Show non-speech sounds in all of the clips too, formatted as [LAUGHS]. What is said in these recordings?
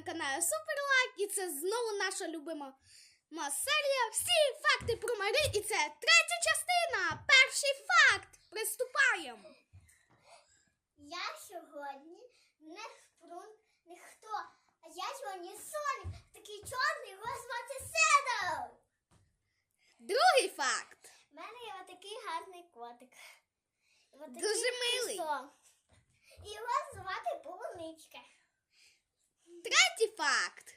на каналі Суперлайк, і це знову наша любима ма- серія Всі факти про Мари. І це третя частина. Перший факт. Приступаємо. Я сьогодні не спрун, ніхто. А я сьогодні Соник, такий чорний, його звати Седов. Другий факт. У мене є отакий гарний котик. Дуже милий. І його звати Полуничка. Третій факт.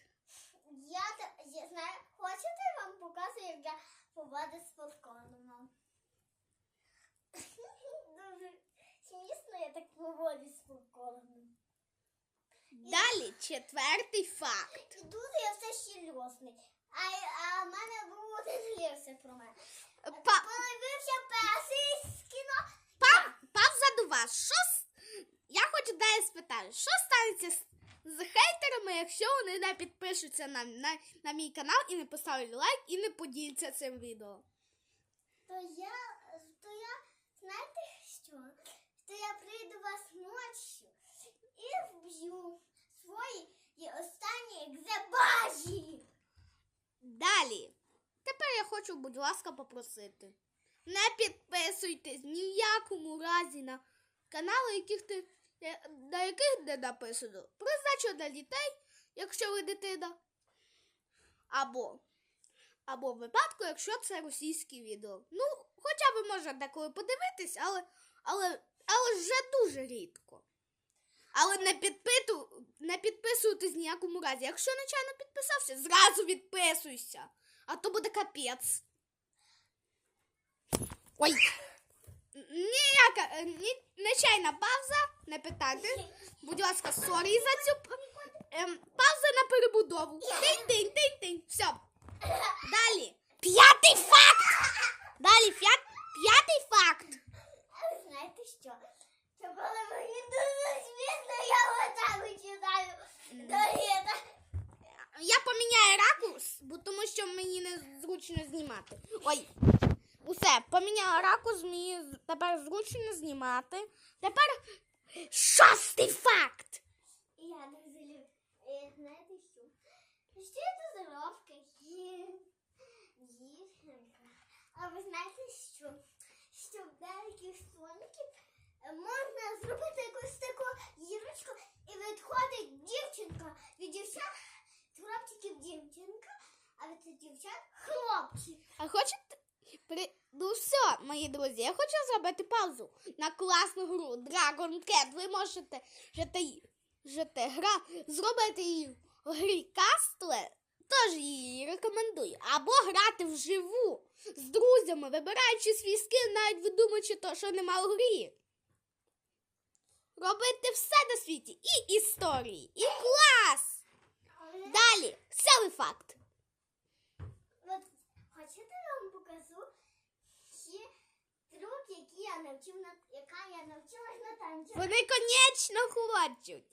Я, я знаю, хочете я вам показую, як я поводу з полконом. [LAUGHS] Дуже смішно я так поводу з полконом. Далі четвертий факт. І дуже я все серйозний. А, а в мене був один гірше про мене. Па- Появився перший з кіно. па- пауза до вас. Що Я хочу далі спитати, що станеться з, з хейтерами, якщо вони не підпишуться на, на, на мій канал і не поставлять лайк і не поділяться цим відео? То я, то я, знаєте що? То я прийду вас ночі і вб'ю свої і останні екзебажі. Далі. Тепер я хочу, будь ласка, попросити. Не підписуйтесь ні в якому разі на канали, яких ти, на яких не написано. Призначено для дітей, якщо ви дитина. Або, або в випадку, якщо це російське відео. Ну, хоча ви можете деколи подивитись, але, але, але вже дуже рідко. Але не, підпиту, не підписуйтесь ні в якому разі. Якщо нечайно підписався, зразу відписуйся. А то буде капець. Ой. Ніяка е, ні, нечайна пауза, не питайте. Будь ласка, сорі за цю ем, пауза на перебудову. Тинь-тинь, тинь-тинь. Все. Далі. П'ятий факт. Далі п'ятий факт. А ви знаєте що? Це коли мені дуже смішно, я отак починаю. То. Я поміняю ракурс, бо тому що мені незручно знімати. Ой, усе, поміняла ракурс, мені тепер зручно знімати. Тепер шостий факт. Я не люблю. Е, Знаєте що? Що це дозировка є. А ви знаєте що? Що в деяких соників мої друзі, я хочу зробити паузу на класну гру Dragon Cat. Ви можете жити, жити гра, зробити її в грі Castle, теж її рекомендую. Або грати вживу з друзями, вибираючи свій скін, навіть видумуючи то, що нема в грі. Робити все на світі і історії, і клас! Далі, сьомий факт. От хочете я вам покажу ще трюк, який я навчив на яка я навчилась на танцях. Вони конечно хочуть.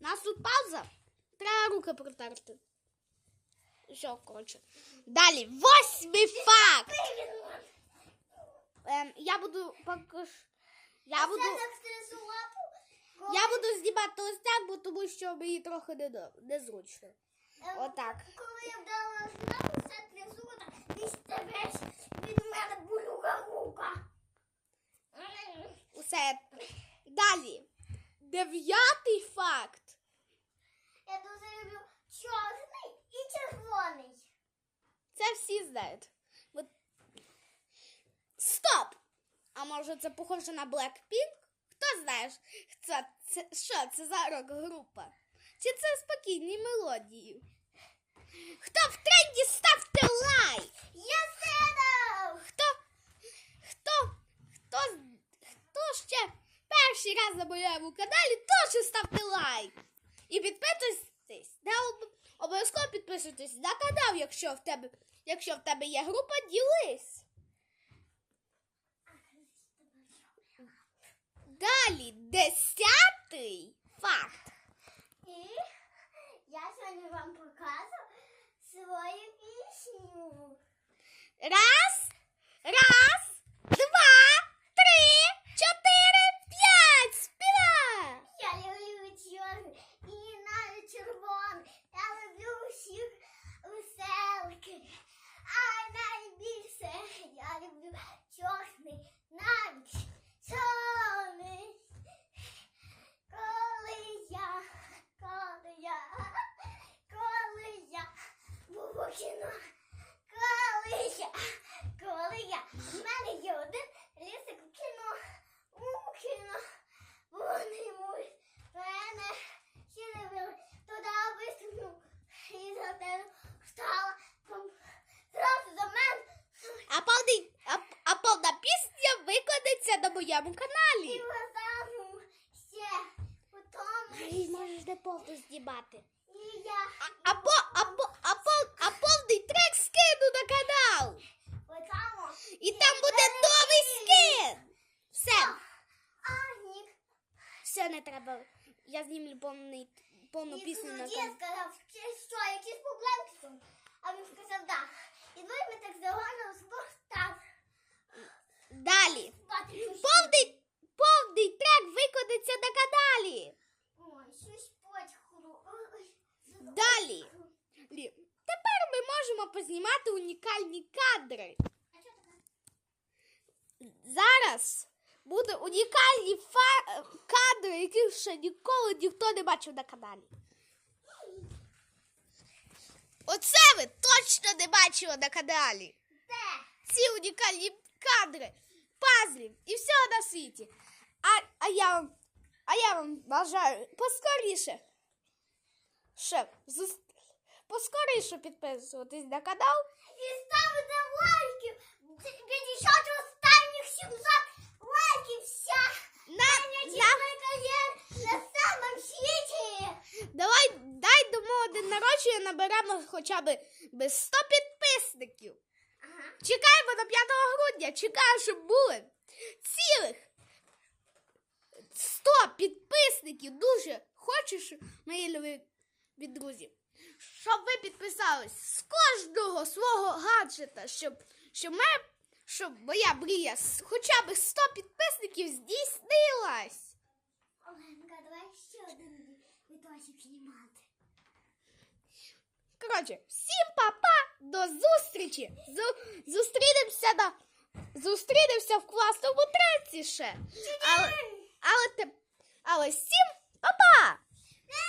У нас тут пауза. Треба руки протерти. Все, коротше. Далі, восьмий факт. Ем, я буду поки ж- Я буду, я буду знімати ось так, бо тому що мені трохи недо- незручно. ем, Отак. Коли я вдала знову, це трясута, ти стебеш від мене болюга рука. Усе. Далі. Дев'ятий факт. Я дуже люблю чорний і червоний. Це всі знають. От... Стоп! А може це похоже на Blackpink? Хто знає, це, це, що це за рок-група? Чи це спокійні мелодії? Хто в тренді ставте лайк? Я седав! Хто, хто, хто, хто ще раз на моєму каналі, теж ставте лайк. І підписуйтесь. Да, обов'язково підписуйтесь на канал, якщо в тебе, якщо в тебе є група, ділись. Далі десятий факт. І я сьогодні вам покажу свою пісню. Раз, моєму каналі. потім можеш де повну знімати. і я, А, по, а, по, а, по, а повний трек скину на канал. І там буде новий скин. Все, все не треба. Я знімлю повний, повну пісню на канал. сказав, чи що, якісь проблемки? А він сказав, так. І ми так загально спортав. Далі. Повний трек викладеться на каналі. Ой, щось потхло. Далі. Лі- Тепер ми можемо познімати унікальні кадри. Зараз будуть унікальні фа- кадри, яких ще ніколи ніхто не бачив на каналі. Оце ви точно не бачили на каналі. Де? Ці унікальні кадри, пазлів і всього на світі. А, а я вам, а я вам бажаю поскоріше. Ще поскоріше підписуватись на канал. І ставити лайків. 50 останніх 700 лайків вся. На, на, самому світі. давай дай до мого день народження наберемо хоча б без 100 підписників. Ага. Чекаємо до 5 грудня. Чекаю, щоб були цілих 100 підписників. Дуже щоб мої любі друзі. Щоб ви підписались з кожного свого гаджета, щоб, щоб, ми, щоб моя мрія хоча б 100 підписників здійснилась. Оленка, давай ще один відосик знімати. Коротше, всім па-па, до зустрічі! Зу- зустрінемося на зустрінемося в класному треці ще. Але, але, але всім па-па!